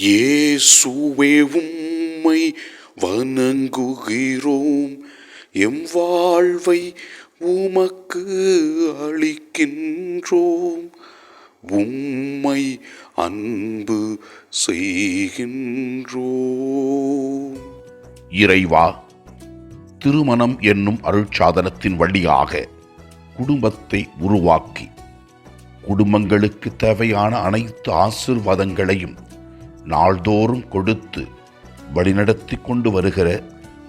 இயேசுவே உம்மை வணங்குகிறோம். எம் வாழ்வை உமக்கு அளிக்கின்றோம். உம்மை அன்பு செய்கின்றோம். இறைவா திருமணம் என்னும் அருட்சாதனத்தின் வழியாக குடும்பத்தை உருவாக்கி குடும்பங்களுக்கு தேவையான அனைத்து ஆசிர்வாதங்களையும் நாள்தோறும் கொடுத்து வழிநடத்தி கொண்டு வருகிற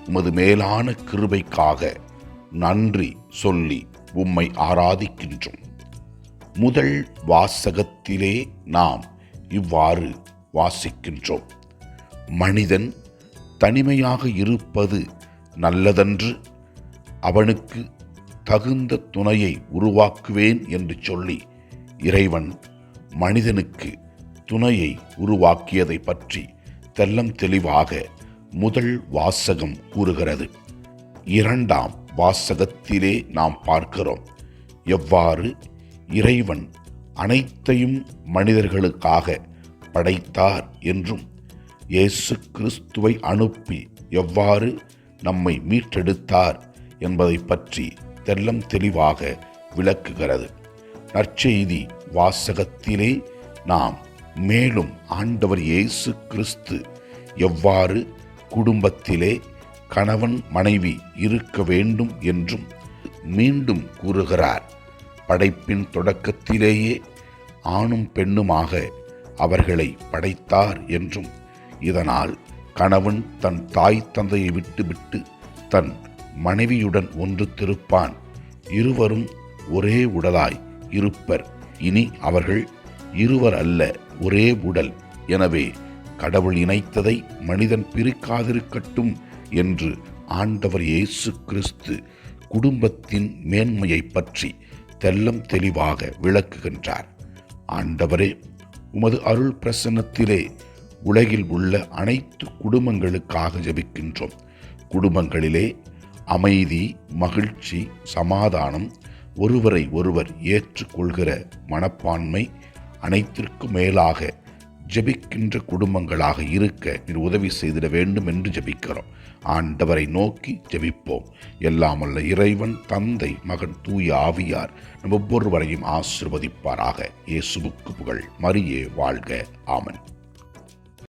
உமது மேலான கிருபைக்காக நன்றி சொல்லி உம்மை ஆராதிக்கின்றோம். முதல் வாசகத்திலே நாம் இவ்வாறு வாசிக்கின்றோம். மனிதன் தனிமையாக இருப்பது நல்லதன்று அவனுக்கு தகுந்த துணையை உருவாக்குவேன் என்று சொல்லி இறைவன் மனிதனுக்கு துணையை உருவாக்கியதை பற்றி தெல்லம் தெளிவாக முதல் வாசகம் கூறுகிறது. இரண்டாம் வாசகத்திலே நாம் பார்க்கிறோம். எவ்வாறு? இறைவன் அனைத்தையும் மனிதர்களுக்காக படைத்தார் என்றும் இயேசு கிறிஸ்துவை அனுப்பி எவ்வாறு நம்மை மீட்டெடுத்தார் என்பதை பற்றி தெல்லம் தெளிவாக விளக்குகிறது. நற்செய்தி வாசகத்திலே நாம் மேலும் ஆண்டவர் இயேசு கிறிஸ்து எவ்வாறு குடும்பத்திலே கணவன் மனைவி இருக்க வேண்டும் என்றும் மீண்டும் கூறுகிறார். படைப்பின் தொடக்கத்திலேயே ஆணும் பெண்ணுமாக அவர்களை படைத்தார் என்றும் இதனால் கணவன் தன் தாய் தந்தையை விட்டுவிட்டு தன் மனைவியுடன் ஒன்று திருப்பான். இருவரும் ஒரே உடலாய் இருப்பர். இனி அவர்கள் இருவர் அல்ல ஒரே உடல். எனவே கடவுள் இணைத்ததை மனிதன் பிரிக்காதிருக்கட்டும் என்று ஆண்டவர் இயேசு கிறிஸ்து குடும்பத்தின் மேன்மையை பற்றி தெல்லம் தெளிவாக விளக்குகின்றார். ஆண்டவரே உமது அருள் பிரசன்னத்திலே உலகில் உள்ள அனைத்து குடும்பங்களுக்காக ஜெபிக்கின்றோம். குடும்பங்களிலே அமைதி மகிழ்ச்சி சமாதானம் ஒருவரை ஒருவர் ஏற்றுக்கொள்கிற மனப்பான்மை அனைத்திற்கும் மேலாக ஜெபிக்கின்ற குடும்பங்களாக இருக்க நீர் உதவி செய்திட வேண்டும் என்று ஜெபிக்கிறோம். ஆண்டவரை நோக்கி ஜெபிப்போம். எல்லாமல்ல இறைவன் தந்தை மகன் தூய ஆவியார் நம் ஒவ்வொருவரையும் ஆசிர்வதிப்பாராக. இயேசுவுக்கு புகழ். மரியே வாழ்க. ஆமன்.